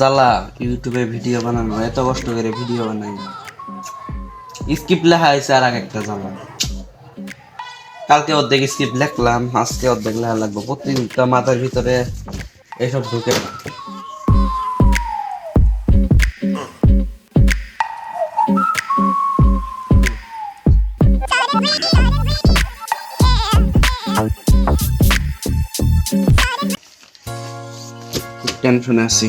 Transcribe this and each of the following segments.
জ্বালা, ইউটিউবে ভিডিও বানানো, এত কষ্ট করে ভিডিও বানাই। স্কিপ লেখা হয়েছে আর একটা জ্বালা। কালকে অর্ধেক স্কিপ লেখলাম, আজকে অর্ধেক লেখা লাগবে। প্রতিদিন মাথার ভিতরে এসব ঢুকে। টেনশনে আছি।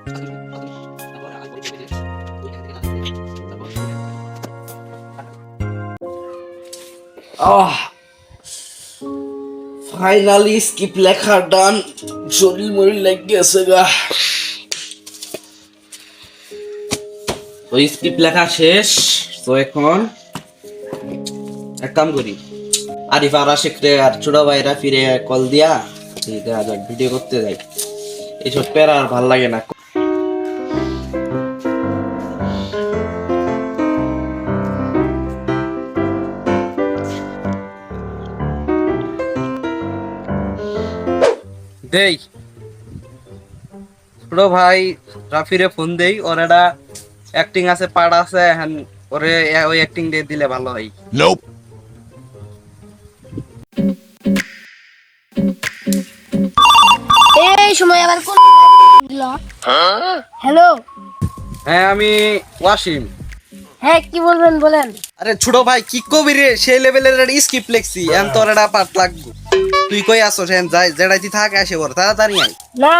আহ। ফাইনালি স্কিপ লেখা ডান শরীর মরির লেগে গেছে গা। তো স্কিপ লেখা শেষ। তো এখন এক কাম করি। আরিফ আর আশিক রে আর ছোট ভাইরা ফিরে কল দিয়া ভিডিও করতে যাই। এইসব প্যারা আর ভালো লাগে না। দেই। ছোট ভাই রাফিরে ফোন দেই ওর একটা অ্যাক্টিং আছে পার্ট আছে ওরে ওই অ্যাক্টিং দিয়ে দিলে ভালো হয়। Nope. এই সময় আবার কোন হ্যালো হ্যাঁ আমি ওয়াসিম। হ্যাঁ কি বলবেন বলেন। আরে ছোট ভাই কি কবি রে? সেই লেভেলের একটা স্কিপ লেখছি এখন তোর একটা পার্ট লাগবো। তুই কই আসছ এখন যাই যেটাই থাক আসে ওর তাড়াতাড়ি আয়। না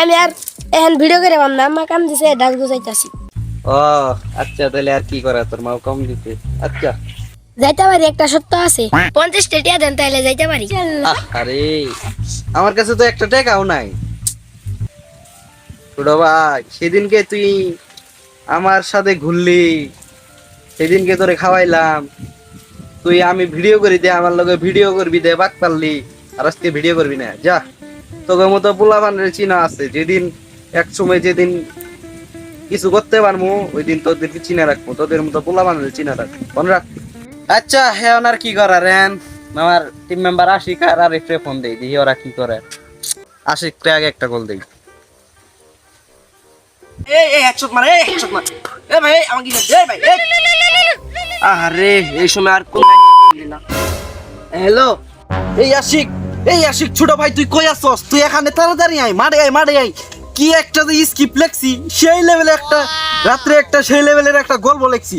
আমি আর এখন ভিডিও করে পাম না আমার কাম দিছে ডাক বুঝাইতাছি ও আচ্ছা তাহলে আর কি করে তোর মা কম দিতে? আচ্ছা। যাইতে পারি একটা সত্য আছে। পঞ্চাশ টিয়া দেন তাহলে যাইতে পারি। আরে আমার কাছে তো একটা টাকাও নাই। ছোট ভাই সেদিনকে তুই আমার সাথে ঘুরলি সেদিনকে তোরে খাওয়াইলাম। তুই আমি ভিডিও করি দে আমার লগে ভিডিও করবি দে বাক পারলি। আর আজকে ভিডিও করবি না। যা তোকে মতো পোলা বানের চিনা আছে যেদিন এক সময় যেদিন কিছু করতে পারব ওই দিন তোদেরকে চিনে রাখব তোদের মতো পোলা বানের চিনা রাখব মনে রাখ। আচ্ছা হ্যাঁ ওনার কি করার হ্যাঁ আমার টিম মেম্বার আশিক আর আরিফরে ফোন দেই দেখি ওরা কি করে। আশিকটা আগে একটা কল দেই। এই এই এই হেডশট মার। এ ভাই এই আমাকে দে এই ভাই এই। আরে এই সময় আর কোন হ্যালো এই আশিক। এই আশিক ছোট ভাই তুই কই আসছস তুই এখানে তাড়াতাড়ি আয় মারে আয় মারে আয়। কি একটা যে স্কিপ লেখছি সেই লেভেলে একটা রাত্রে একটা সেই লেভেলের একটা গল্প লেখছি।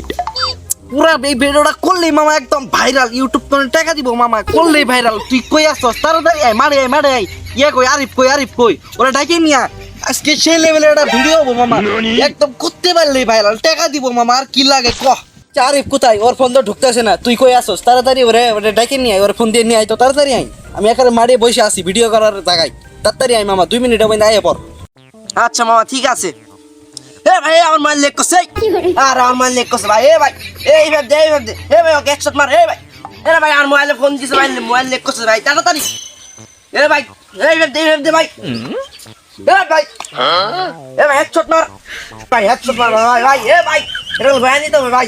পুরা এই ভিডিওটা করলেই মামা একদম ভাইরাল ইউটিউব তো টাকা দিব মামা করলেই ভাইরাল তুই কই আসছস তাড়াতাড়ি আয় মারে আয় মারে আয়। ইয়া কই আরিফ কই আরিফ কই? ওরা ডাকে নিয়া আজকে সেই লেভেলের একটা ভিডিও হব মামা। একদম করতে পারলেই ভাইরাল টাকা দিব মামা আর কি লাগে কহ আচ্ছা, আরিফ কোথায়? ওর ফোন তো ঢুকতেছে না তুই কই আসছস তাড়াতাড়ি ওরে ওরে ডাকে নিয়ে আয় ওর ফোন দিয়ে নিয়ে আয় তো তাড়াতাড়ি আয়। আমি এখানে মাঠে বসে আছি ভিডিও করার জায়গায়। তাড়াতাড়ি আয় মামা, দুই মিনিট আমি আয় পর আচ্ছা মামা, ঠিক আছে। এ ভাই আমার মাল লেক করছে আর আমার মাল লেক করছে ভাই, এ ভাই এই ভাই, দে, এই ভাই, দে। এ ভাই, ওকে হেডশট মার, এ ভাই। এ ভাই, আর মোবাইলে ফোন দিছে, ভাই, মোবাইল লেক করছে ভাই, তাড়াতাড়ি। এ ভাই, এই ভাই, দে, এই ভাই, দে, ভাই। এ ভাই এ ভাই হেডশট মার। ভাই হেডশট মার, ভাই ভাই এ ভাই এটা ভাই নিতে হবে, ভাই।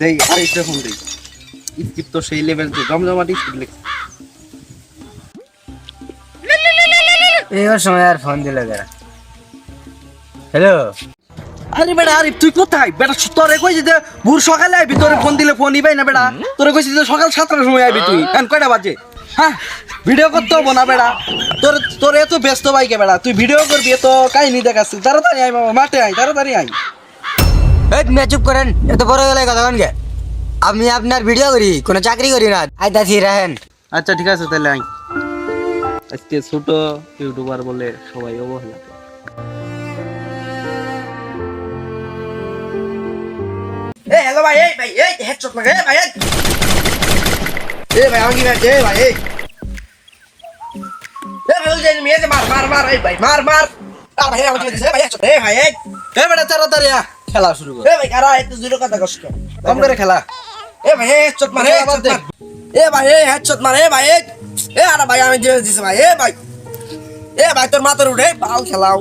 দেই আরিফরে ফোন দেই। স্কিপ তো সেই লেভেল তো জমজমাটি স্কিপ লেখ এই সময় আর ফোন দিল যারা হ্যালো আরে বেটা তুই কোথায়? বেটা তোরে কইছি যে ভোর সকালে আইবি তোরে ফোন দিলে ফোন ইবাই না বেটা। তোরে কইছি যে সকাল সাতটার সময় আইবি তুই। এখন কয়টা বাজে? হ্যাঁ ভিডিও করতে হব না বেটা। তোর তোর এত ব্যস্ত বাইকে বেটা? তুই ভিডিও করবি কাহিনী তাড়াতাড়ি বাবা মাঠে আয় তাড়াতাড়ি আয়। এই মেয়ে চুপ করেন। এত বড় গেলে কথা কে আমি আপনার ভিডিও করি কোনো চাকরি করি না। আই দাসি রাহেন। আচ্ছা ঠিক আছে তাহলে আয়। আজকে ছোট ইউটিউবার বলে সবাই অবহেলা করে। এ হ্যালো ভাই এই ভাই এই হেডশট ভাই এই। ভাই আমাকে ভাই এ ভাই এই। ভাই ওই যে মেয়ে মার মার মার এই ভাই মার মার। আর ভাই আমাকে দিছে ভাই হেডশট এ ভাই এই। এ বেটা তাড়াতাড়ি খেলা শুরু কর। এ ভাই কারা এত জোরে কথা কষ্ট? কম করে খেলা। এ ভাই এ চট মার। এ ভাই এ হেডশট মার, এ ভাই এ আরে ভাই, আমি দিয়ে দিছি ভাই, এ ভাই। এ ভাই, তোর মাথার উঠে বাল খেলাও।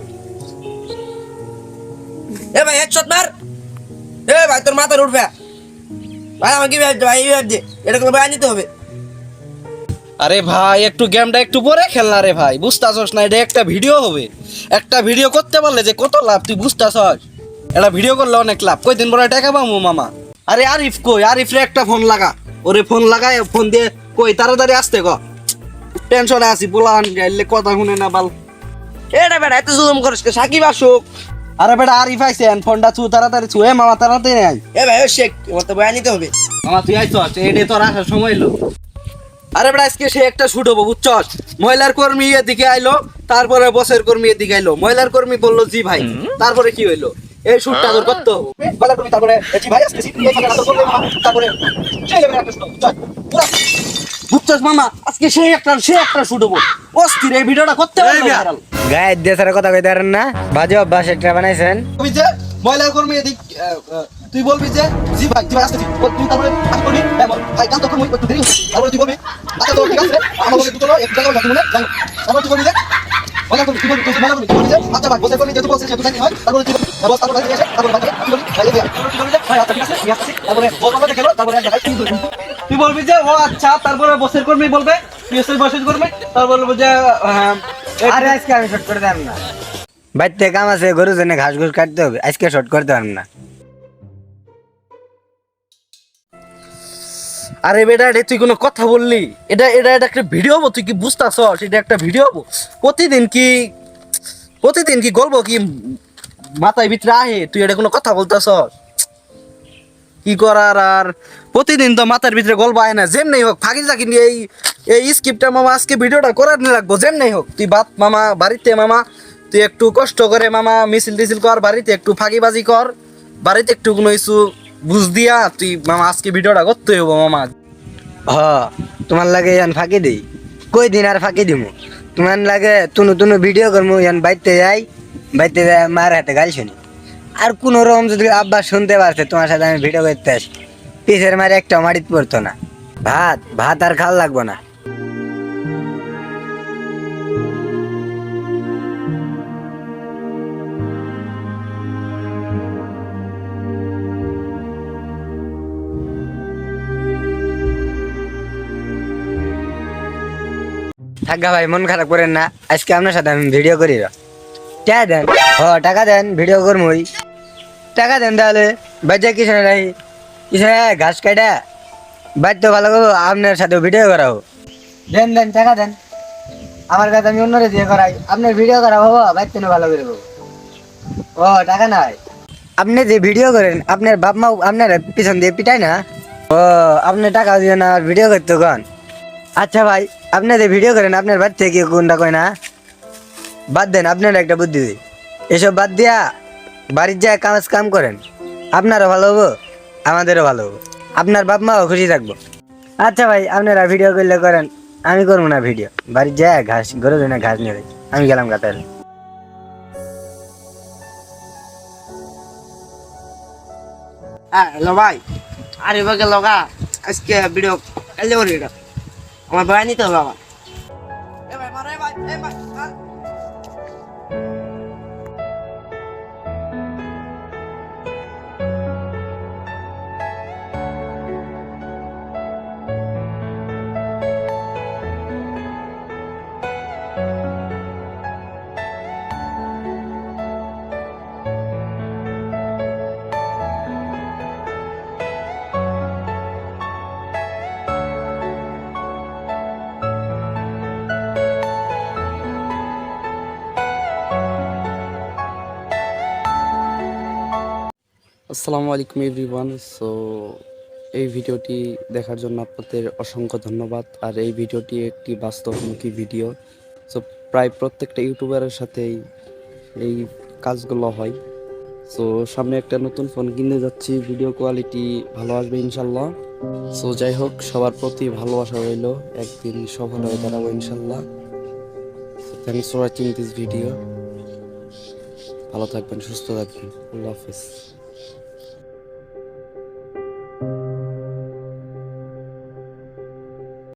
এ ভাই হেডশট মার। এ ভাই, তোর মাথার উঠবে ভাই, আমাকে ভাই, এই ভাই এটা কোনো ভাই নিতে হবে। আরে ভাই, একটু গেমটা একটু পরে খেলনা রে ভাই, বুঝতাছস না, এটা একটা ভিডিও হবে। একটা ভিডিও করতে পারলে যে কত লাভ, তুই বুঝতাছস। এটা ভিডিও করলে অনেক লাভ। কই দিন পরে টাকা পাবো মামা? আরে আরিফ কই? আরিফ রে একটা ফোন লাগা। ওরে ফোন লাগায় ফোন দিয়ে কই তাড়াতাড়ি আসতে ক। টেনশনে আছি পোলান গাইলে কথা শুনে না বাল এটা বেটা এত জুলুম করিস কে? সাকিব আসুক। আরে বেটা আরিফ আইছে ফোনটা চু তাড়াতাড়ি চু এ মামা তাড়াতাড়ি আয়। এ ভাই শেখ আমার তো বয়া নিতে হবে। মামা তুই আইছস এডে তোর আসার সময় এলো। আরে বেটা আজকে সে একটা শুট হব বুঝছস? মহিলার কর্মী এদিকে আইলো তারপরে বসের কর্মী এদিকে আইলো। মহিলার কর্মী বলল জি ভাই। তারপরে কি হইল? এই শুটটা তোর করতে। হবে মহিলার কর্মী তারপরে জি ভাই এখানে আসো, করলে তারপরে সেই level এর একটা shoot হব, চল, পুরা। বুঝছস মামা আজকে সেই একটা সে একটা শুট হব অস্থির এই ভিডিওটা করতে হবে। গায়ে দেশের কথা কইতে পারেন না। বাজে অভ্যাস একটা বানাইছেন। বলবি যে মহিলার কর্মী এদিক তুই বলবি যে জি ভাই জি ভাই আসতেছি। তুই তারপরে কাজ করবি। হ্যাঁ, ভাই কাল তখন একটু দেরি হচ্ছে। তারপরে তুই বলবি আচ্ছা তো ঠিক আছে আমার বলে দুটো এক জায়গায় যাব না তারপরে তুই বলবি যে আচ্ছা ভাই বসে যেহেতু সেহেতু জানি হয়। তারপরে তারপরে এসে তারপরে ভাই ভাই ভাই আচ্ছা ঠিক আছে নিয়ে আসছি। তারপরে বস আমাদের গেলো তারপরে এক জায়গায় তুই তুই বলবি যে ও আচ্ছা তারপরে বসের কর্মী বলবে তুই বসের কর্মী। তারপর বলব যে হ্যাঁ আরে আজকে আমি শর্ট করে দেন না। বাড়িতে কাম আছে গরু জন্য ঘাস ঘুষ কাটতে হবে। আজকে শর্ট করতে পারবেন না। আরে বেটা, এটা তুই কোনো কথা বললি? এটা এটা এটা একটা ভিডিও হব, তুই কি বুঝতাছস? এটা একটা ভিডিও হব। প্রতিদিন কি প্রতিদিন কি গল্প কি মাথায় ভিতরে আহে? তুই এটা কোনো কথা বলতাছস? কি করার আর? প্রতিদিন তো মাথার ভিতরে গল্প আয় না যেমনি হোক, ফাঁকি নিয়ে এই এই স্ক্রিপ্টটা মামা আজকে ভিডিওটা করার নিয়ে রাখব যেমনি হোক। তুই বাত মামা, বাড়িতে মামা, তুই একটু কষ্ট করে মামা মিছিল টিছিল কর, বাড়িতে একটু ফাঁকিবাজি কর, বাড়িতে একটু কোনো কিছু বুঝ দিয়া তুই মামা, আজকে ভিডিওটা করতে হব মামা। হ, তোমার লাগে ইয়ান ফাঁকি দিই। কই দিন আর ফাঁকি দিমু? তোমার লাগে তুনু তুনু ভিডিও করমু, ইয়ান বাইতে যাই বাইতে যাই মার হাতে গাল শুনি। আর কোন রকম যদি আব্বা শুনতে পারছে, তোমার সাথে আমি ভিডিও করতে আসি। পিসের মারে একটা মাটিত পড়তো না। ভাত ভাত আর খাল লাগবো না। থাকা ভাই, মন খারাপ করেন না। আজকে আপনার সাথে আমি ভিডিও করি। টাকা দেন। হ, টাকা দেন ভিডিও করবই টাকা দেন তাহলে। বাচ্চা কিছু নাই? কিছু ঘাস কাটা। বাচ্চা ভালো করব, আপনার সাথে ভিডিও করাবো। দেন দেন, টাকা দেন। আমার কাছে আমি অন্যরে দিয়ে করাই। আপনার ভিডিও করা করাবো বাচ্চা ভালো করে ও, টাকা নাই। আপনি যে ভিডিও করেন, আপনার বাপ মা আপনার পিছন দিয়ে পিটায় না? ও, আপনি টাকা দিয়ে না ভিডিও করতে কন। আচ্ছা ভাই আপনি যে ভিডিও করেন, আপনার বাড়ি থেকে কোনটা কয় না? বাদ দেন, আপনার একটা বুদ্ধি দিই। এসব বাদ দিয়া বাড়ির যায় কাজ কাম করেন। আপনারও ভালো হব, আমাদেরও ভালো হব। আপনার বাপ মাও খুশি থাকব। আচ্ছা ভাই, আপনারা ভিডিও করলে করেন, আমি করব না ভিডিও বাড়ির যায় ঘাস গরু না ঘাস নিয়ে। আমি গেলাম গাতালে হ্যাঁ হ্যালো ভাই। আরে ভাই গেল গা আজকে ভিডিও কালে আমার বয়া নিতে হবে আমার আসসালামু আলাইকুম এভরিওয়ান। সো এই ভিডিওটি দেখার জন্য আপনাদের অসংখ্য ধন্যবাদ। আর এই ভিডিওটি একটি বাস্তবমুখী ভিডিও। সো প্রায় প্রত্যেকটা ইউটিউবারের সাথেই এই কাজগুলো হয়। সো সামনে একটা নতুন ফোন কিনতে যাচ্ছি। ভিডিও কোয়ালিটি ভালো আসবে ইনশাল্লাহ। সো যাই হোক, সবার প্রতি ভালোবাসা রইল। একদিন সফল হয়ে দাঁড়াবো ইনশাল্লাহ। Thanks for watching this video ভালো থাকবেন, সুস্থ থাকবেন। আল্লাহ হাফিজ।